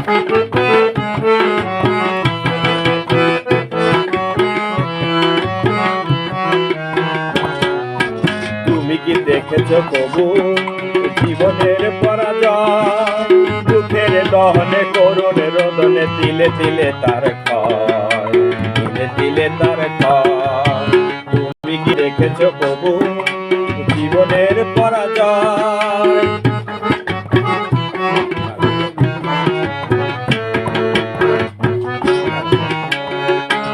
তুমি কি দেখেছ কবু জীবনের পরাজয়। দুঃখের দহনে, করুণে রোদনে তিলে তিলে তার তিলে তিলে তার তুমি কি দেখেছ কবু জীবনের পরাজয়।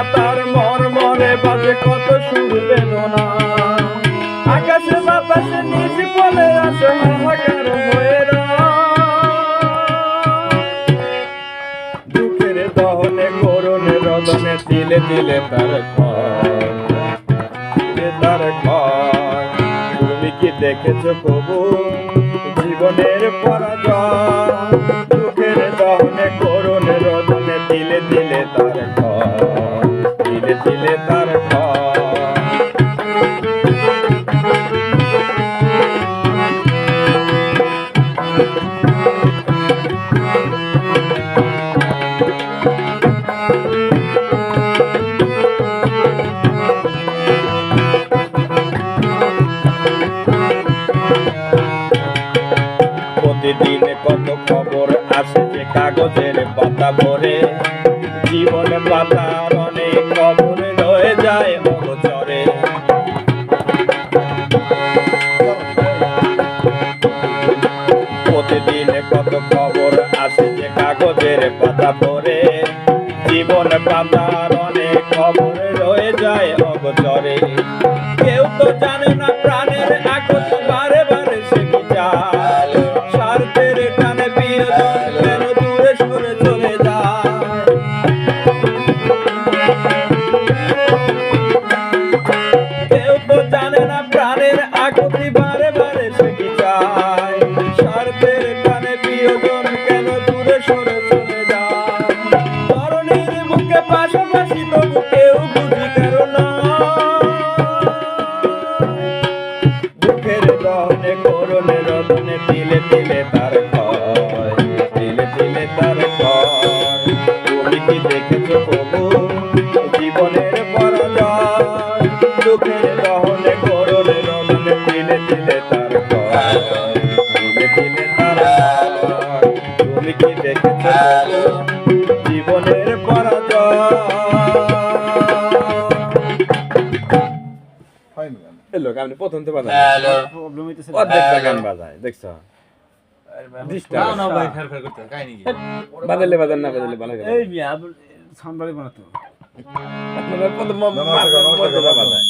শুকনো পাতার মরমরে বাজে কত সুর বেদনা। আকাশে বাতাসে নিচে পলে আসে হাহাকার হয়ে দুঃখের দহনে করুণে রদনে দিলে দিলে তার তার তুমি কি দেখেছ কবু জীবনের পরাজয়। দিলে তার কাগজের পাতা ভরে জীবন পাতার কাগজের পাতা পরে জীবন পাতার অনেক খবর রয়ে যায় অগচরে। কেউ তো জানে তিলে তার ক্ষয় তিলে তিলে তার ক্ষয় তুমি কি দেখেছ প্রভু? জীবনের পরাজয় দুঃখের দহনে করুণে রদনে তিলে তিলে তার তিলে তিলে তার তুমি কি দেখেছ জীবনের পরাজয়। এলো আপনি প্রথম তো বাজায় অর্ধেকটা গান বাজায় দেখছ? বাজালে বাজান না বাজালে ভালো করে এই মিয়া সাউন্ড বাড়ি বানাতো আপনারা প্রথম মধ্যে বাজায়